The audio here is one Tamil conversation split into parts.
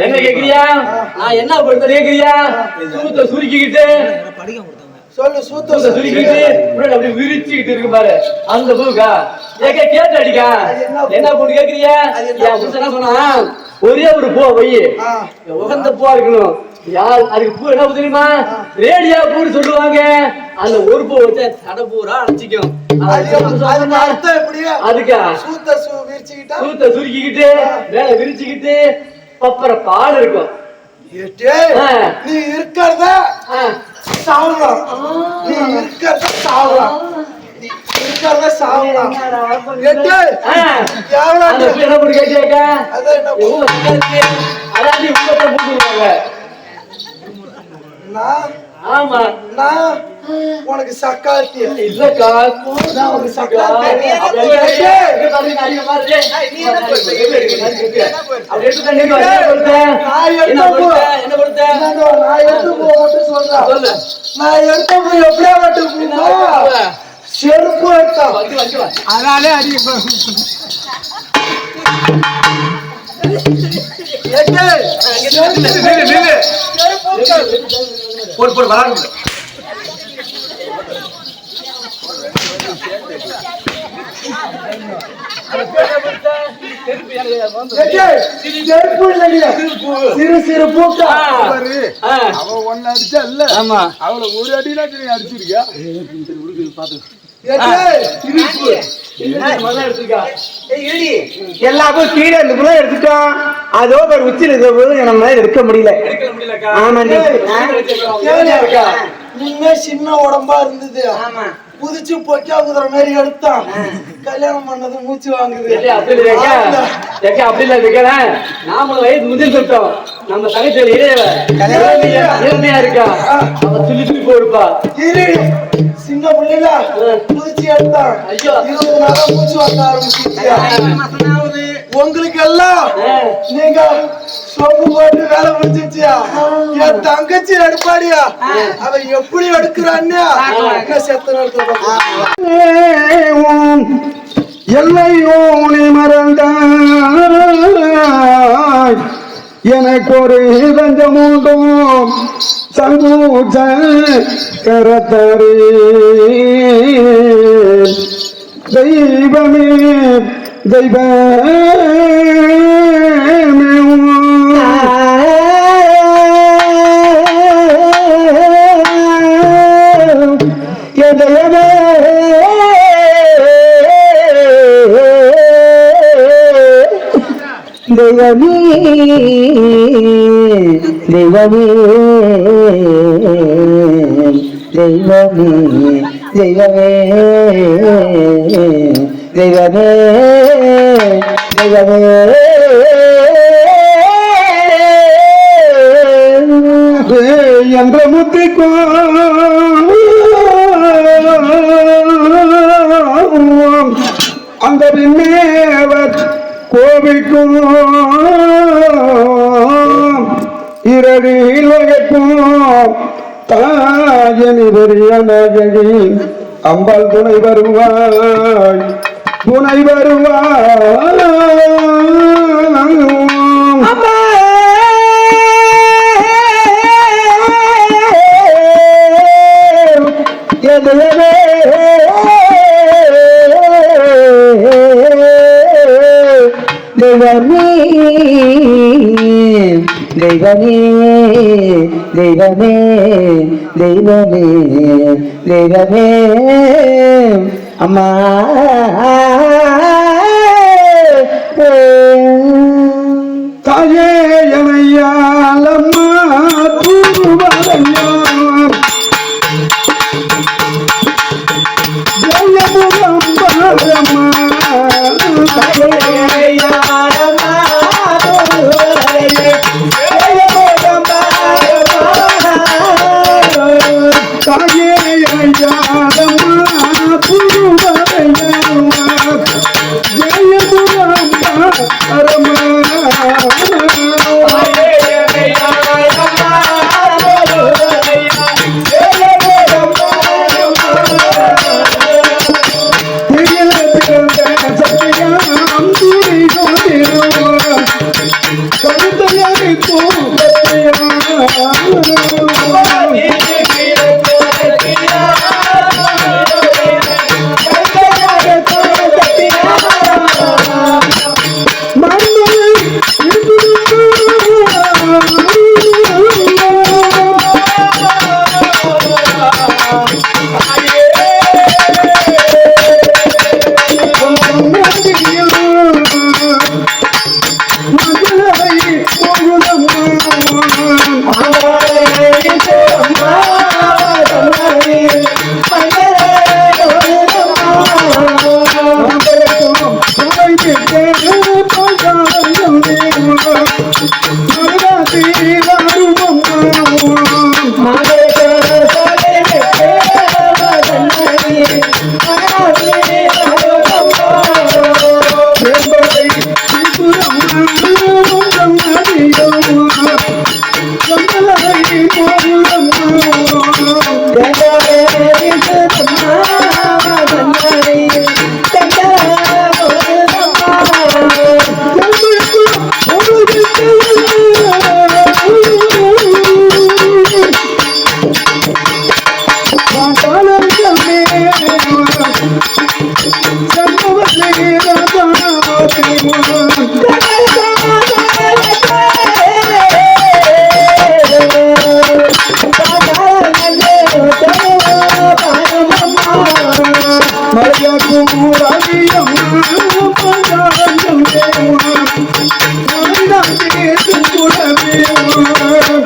என்ன கேக்குறியா? நான் என்ன பண்றது கேக்குறியா சூத்த சுருக்கிக்கிட்டு சொல்லு சூத்த சூத்த சுருக்கிக்கிட்டு விரிச்சுக்கிட்டு இருக்கு பாரு அந்த பூக்கா ஏக்கா கேட்டு அடிக்கா என்ன பொண்ணு கேக்குறியா என் என்ன சொன்னா ஒரே ஒரு பூ வை உகந்த பூவா இருக்கணும் யார் அதுக்கு பூ என்ன தெரியுமா? ரேடியா பூன்னு சொல்லுவாங்க. அந்த ஒரு பூ வச்சா தடை பூரா அடைச்சிக்கும். அது அதுக்கு? சூத்த சூ விரிச்சுக்கிட்டா? சூத்த சுருக்கிக்கிட்டு மேல விரிச்சுக்கிட்டு பப்பர பால் இருக்கும். நீ இருக்கிறத. சாவலாம் நீ இருக்கிறத சாவலாம் என்ன பண்ணி கேட்டியாக்கா? அதான் என்ன உங்க பக்கத்துலயே அதாண்டி உங்க பக்கம் போட்டுருவாங்க நான் ஆமா. நான் உனக்கு சக்காத்தி. இல்லக்கா நான் உனக்கு சக்காத்தி. எடுத்து நான் எடுத்து எடுத்த போய் எப்படியா மட்டும் போகுமா? செருப்பு வா. அதனாலே அடி எட்டு செருப்பு எடுத்தான். போடு, போடு. சிறு சிறு பூக்கா ஆ. அவன் ஒன்னு அடிச்சா இல்ல ஆமா அவளை ஒரு அடியில நீ அடிச்சிருக்கியா எல்லாருக்கும் கீழே இருந்து எடுத்துட்டோம் அதோ ஒரு உச்சியில் இருக்க போது நம்ம எடுக்க முடியல. ஆமாண்டி. முன்ன சின்ன உடம்பா இருந்தது. ஆமா. புதிச்சு பொக்கா குதிரை மாதிரி எடுத்தான். கல்யாணம் பண்ணது மூச்சு வாங்குது. அப்படி இல்ல, அப்படி இல்ல? நாம முதிர் சொல்லிட்டோம். நம்ம இளையவ. இளமையா இருக்கா? அவ துள்ளி துள்ளி போயிருப்பா. இரு சின்ன பிள்ளைல புதிச்சு எடுத்தான் ஐயோ. இருபது நாளா மூச்சு வாங்க ஆரம்பிச்சிருச்சு உங்களுக்கு எல்லாம். நீங்க சொம்பு போட்டு வேலை முடிச்சிருச்சியா என் தங்கச்சி எடுப்பாடியா அவ எப்படி எடுக்கிறான்னு என்ன செத்த நேரத்துல பார்க்கலாம். எல்லையோனை மறந்தாய் எனக்கு ஒரு தஞ்சமுண்டும் சங்கூச்ச கரத்தரு. தெய்வமே தெய்வ தெய்வமே தெய்வமே தெய்வமே தெய்வமே தெய்வமே தெய்வமே என்ற முத்திக்கோ இரவில் வகைக்கும் தாயனி பெரியனகி அம்பாள் துணை வருவாய் துணை வருவாய் தெய்வமே தெய்வமே தெய்வமே தெய்வமே தெய்வமே. அம்மா தாயே எனையாலம்மா தூவரையா ஜெயமுகம் பாரம்மா தாயே Dios.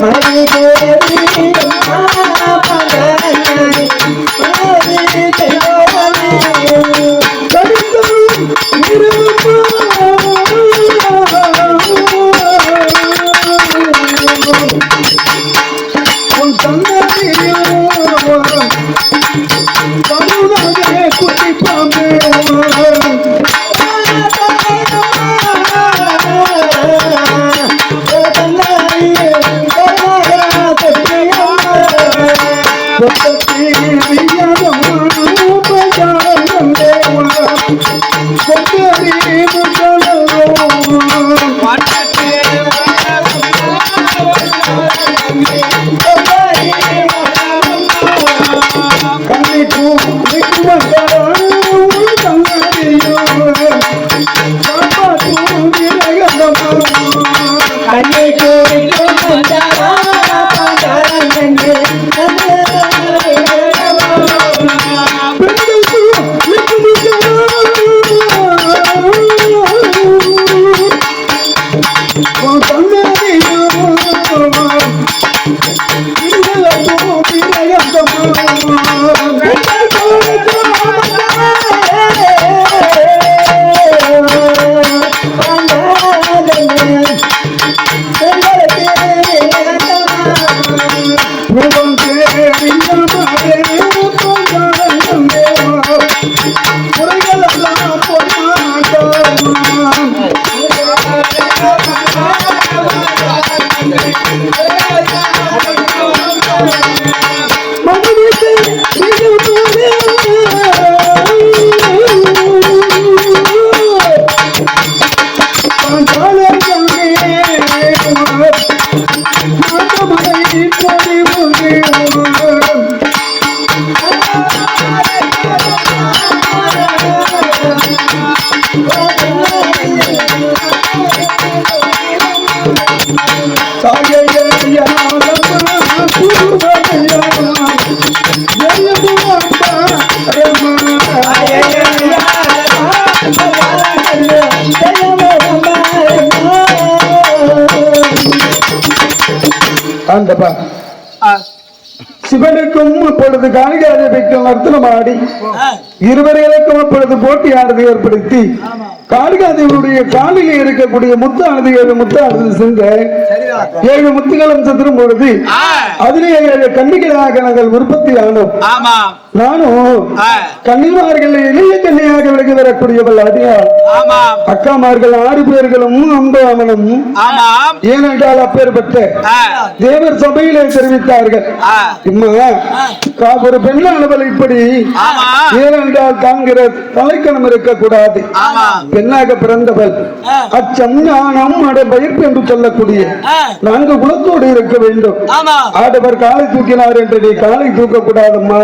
Hare ஆண்டப்பா சிவனுக்கும் அப்பொழுது காளிகாதேவிக்கும் நர்த்தனமாடி இருவர்களுக்கும் அப்பொழுது போட்டியானது ஏற்படுத்தி காளிகாதேவியுடைய காலிலே இருக்கக்கூடிய முத்தானது ஏழு முத்தானது சென்ற ஏழு முத்துகளும் சென்றும் பொழுது அதிலே ஏழு கன்னிகளாக நாங்கள் உற்பத்தி ஆனோம். நானும் கன்னிமார்கள் இளைய கன்னியாக விலகி வரக்கூடியவள் அடியார் அக்காமார்கள் ஆறு பேர்களும் அம்பாமனும் ஆமாம். ஏனென்றால் அப்பேற்பட்ட தேவர் சபையிலே தெரிவித்தார்கள். ஒரு பெண்ணானவள் இப்படி. ஏனென்றால் தாங்கிற தலைக்கணம் ஆமா. பெண்ணாக பிறந்தவள். அச்சம் ஞானம் அட பயிர்ப்பு என்று சொல்லக்கூடிய நான்கு குலத்தோடு இருக்க வேண்டும். ஆடவர் காலை தூக்கினார் என்று நீ காலை தூக்க கூடாதம்மா.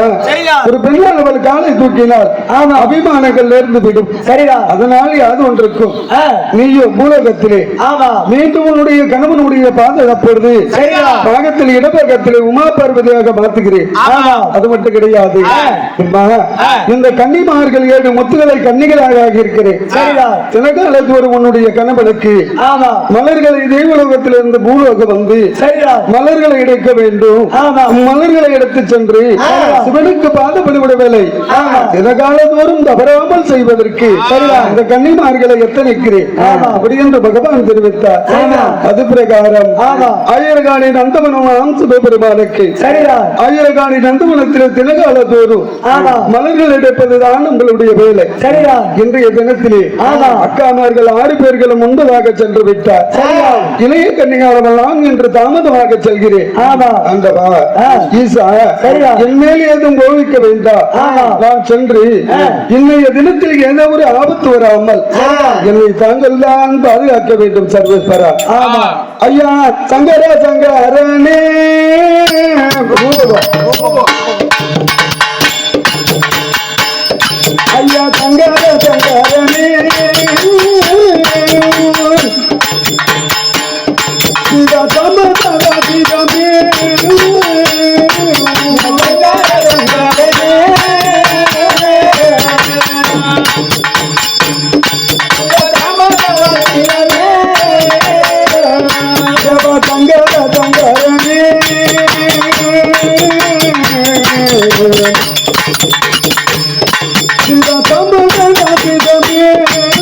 ஒரு பெண்ணானவள் காலை தூக்கினார். அபிமானங்கள் நேர்ந்து விடும். சரிடா. அதனால் யாது ஒன்றுக்கும். ஆ. நீயோ பூலோகத்திலே. ஆமா. மீண்டும் உன்னுடைய கணவனுடைய பாதை அப்பொழுது சரியா. பாகத்தில் இடப்பகத்திலே உமா பார்வதியாக அது மட்டும் கிடையாது. இந்த கன்னிமார்கள் ஏழு முத்துகளை கன்னிகளாக ஆகியிருக்கிறேன் தினகாலத்து ஒரு உன்னுடைய கணவனுக்கு மலர்களை தெய்வலோகத்திலிருந்து பூலோகம் வந்து மலர்களை எடுக்க வேண்டும். மலர்களை எடுத்து சென்று சிவனுக்கு வேலை. தவறாமல் செய்வதற்கு இந்த கன்னிமார்களை எத்தனைக்கிறேன்? அப்படி என்று பகவான் தெரிவித்தார். அது பிரகாரம் ஆயிரகாணி நந்தவனம் சிவபெருமானுக்கு ஆயிரகாணி நந்தவனத்தில் தினகால தோறும் மலர்கள் எடுப்பதுதான் உங்களுடைய வேலை. இன்றைய தினத்திலே அக்காமார்கள் ஆறு பேர்களும் முன்பதாக சென்று விட்டார். இளைய கன்னிகாரம் நான் என்று தாமதமாக செல்கிறேன். அந்த வா. ஈசா என் மேல் ஏதும் கோவிக்க வேண்டாம். நான் சென்று இன்றைய தினத்தில் எந்த ஒரு ஆபத்து வராமல் என்னை தாங்கள் தான் பாதுகாக்க வேண்டும் சர்வேஸ்வரா. ஐயா சங்கர சங்கரனே ஐயா yeah.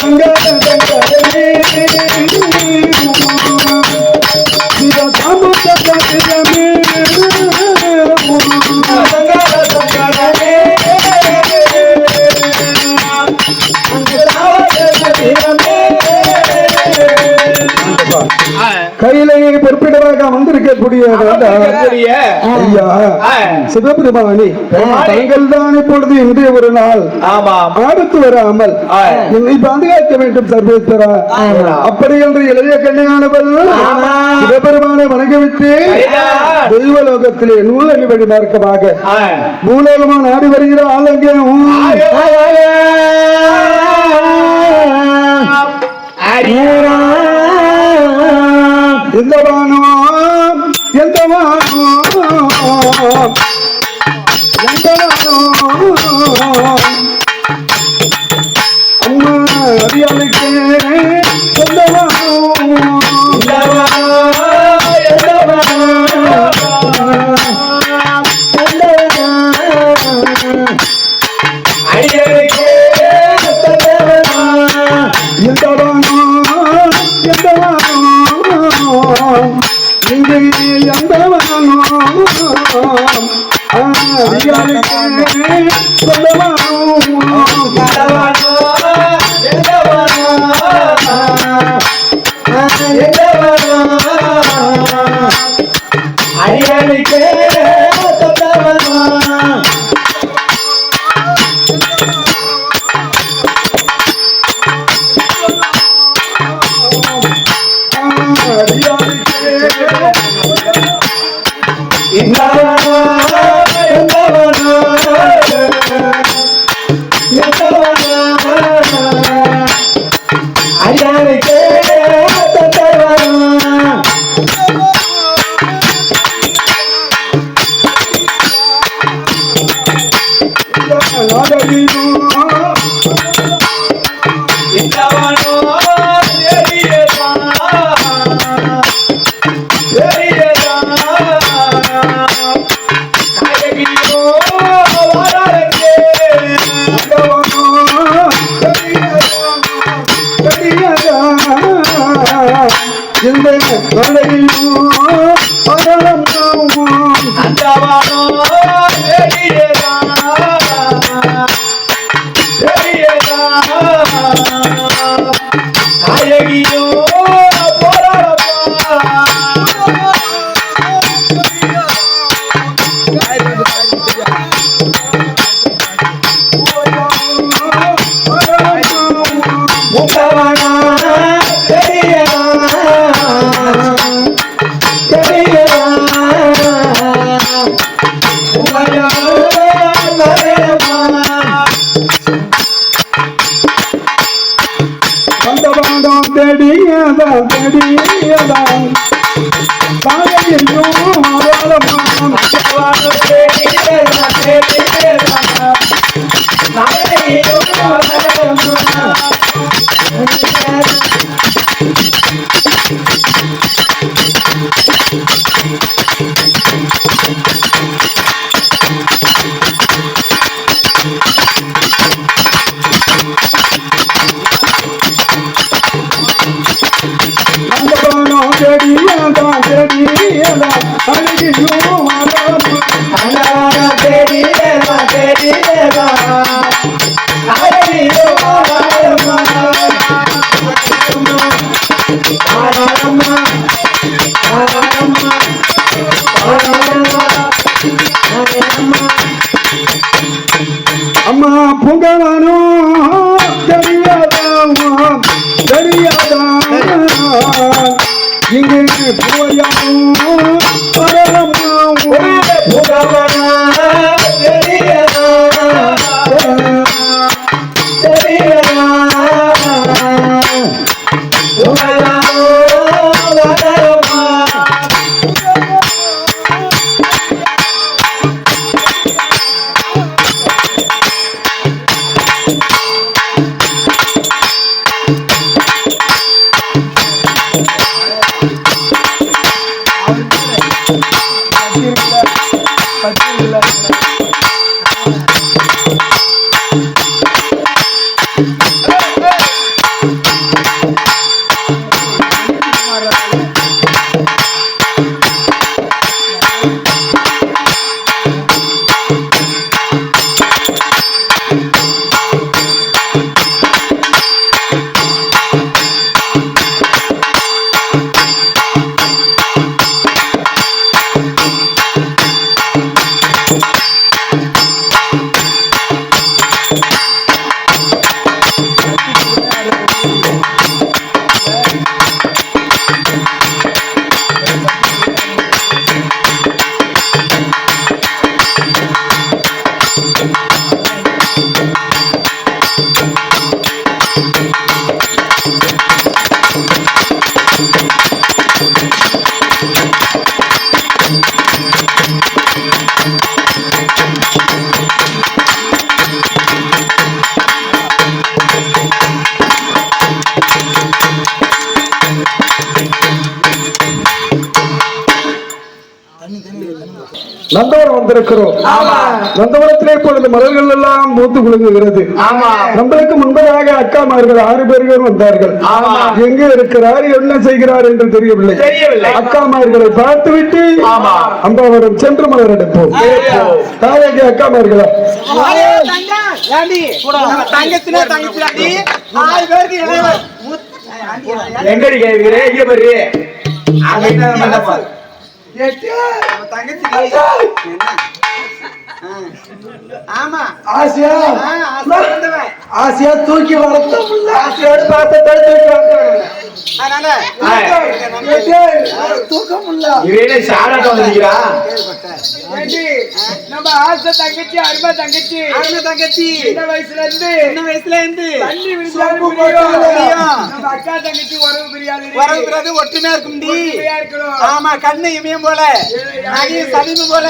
Go! சிவபெருமானி தங்கள் தான் இப்பொழுது இன்றைய ஒரு நாள். ஆபத்து வராமல் என்னை பாதுகாக்க வேண்டும் சர்வேஸ்வரா. அப்படி என்று இளைய கண்ணியானவள் சிவபெருமானை வணங்கிவிட்டு தெய்வலோகத்திலே நூலகி வழி மார்க்கமாக. நாடி வருகிற ஆலங்கியம் எந்த வானோ எந்த வானோ எந்த కలవాడు. Danny, Danny. நந்தவரம் வந்திருக்கிறோம். நந்தவரத்திலே இப்பொழுது மலர்கள் எல்லாம் மூத்து குலுங்குகிறது. ஆமா. நம்மளுக்கு முன்பதாக அக்காமார்கள் ஆறு பேர்கள் வந்தார்கள். ஆமா. எங்கே இருக்கிறார் என்ன செய்கிறார் என்று தெரியவில்லை. தெரியவில்லை. அக்காமார்களை பார்த்துவிட்டு ஆமா. அம்பாவரம் சென்று மலர் எடுப்போம். தாயகி அக்காமார்களா எங்கடி கேட்கிறேன் இங்க பாரு. பண்ண பாரு ஆமா. ஆசியா. தூக்கி வளர்த்த புள்ள. ஆசையோடு பாசத்தோடு தூக்கி வந்தவன். அதனால ஏய், தூக்க முடியல இவனே சாடாட்டம் வந்துக்கிறா ஏண்டி, நம்ம ஆசை தங்கச்சி அருமை தங்கச்சி. அருமை தங்கச்சி. சின்ன வயசுல இருந்து சின்ன வயசுல இருந்து தண்ணி விழுந்தாலும் நம்ம அக்கா தங்கச்சி உறவு பிரியாது. உறவு பிரியாது ஒற்றுமையா இருக்கும் இருக்கணும். ஆமா கண்ணு இமயம் போல நகையும் சதியும் போல.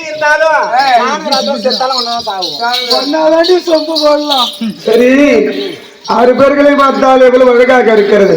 இருந்தாலும் செத்தாலும் சொம்பு போடலாம். சரி ஆறு பேர்களை பார்த்தால் எவ்வளவு அழகாக இருக்கிறது.